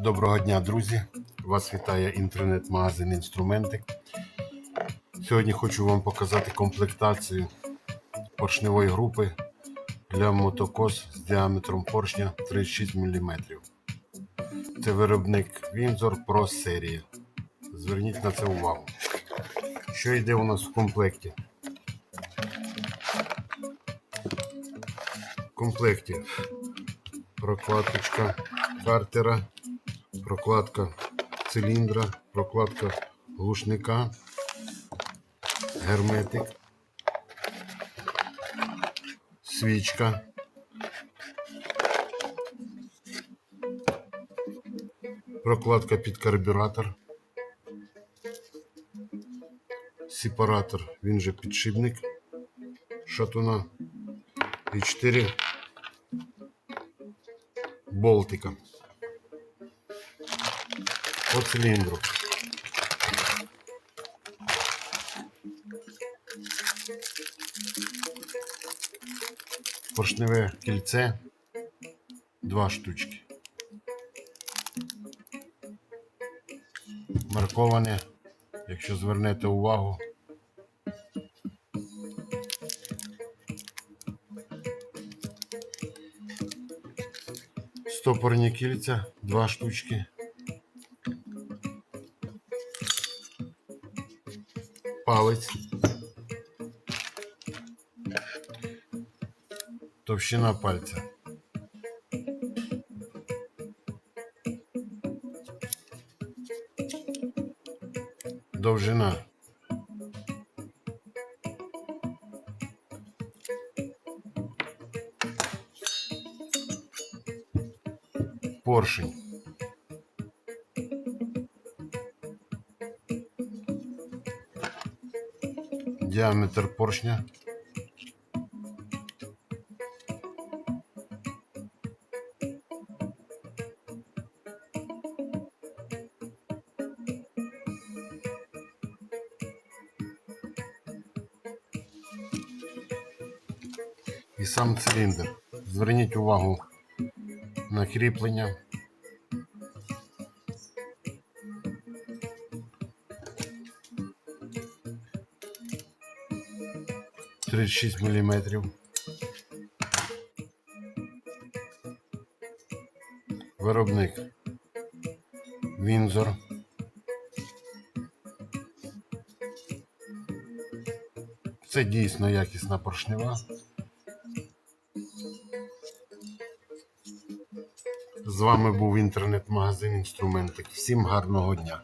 Доброго дня, друзі! Вас вітає інтернет-магазин Інструментик. Сьогодні хочу вам показати комплектацію поршневої групи для мотокос з діаметром поршня 36 мм. Це виробник Windsor Pro серія. Зверніть на це увагу. Що йде у нас в комплекті? В комплекті прокладочка картера, прокладка циліндра, прокладка глушника, герметик, свічка, прокладка під карбюратор, сепаратор, він же підшипник шатуна. І 4 болтика по циліндру. Поршневе кільце два штучки. Марковане, якщо звернете увагу. Стопорні кільця, два штучки. Палець. Товщина пальця. Довжина. Поршень. Діаметр поршня. І сам циліндр. Зверніть увагу на кріплення. Тридцять шість міліметрів. Виробник Вінзор. Це дійсно якісна поршнева. З вами був інтернет-магазин Інструментик. Всім гарного дня!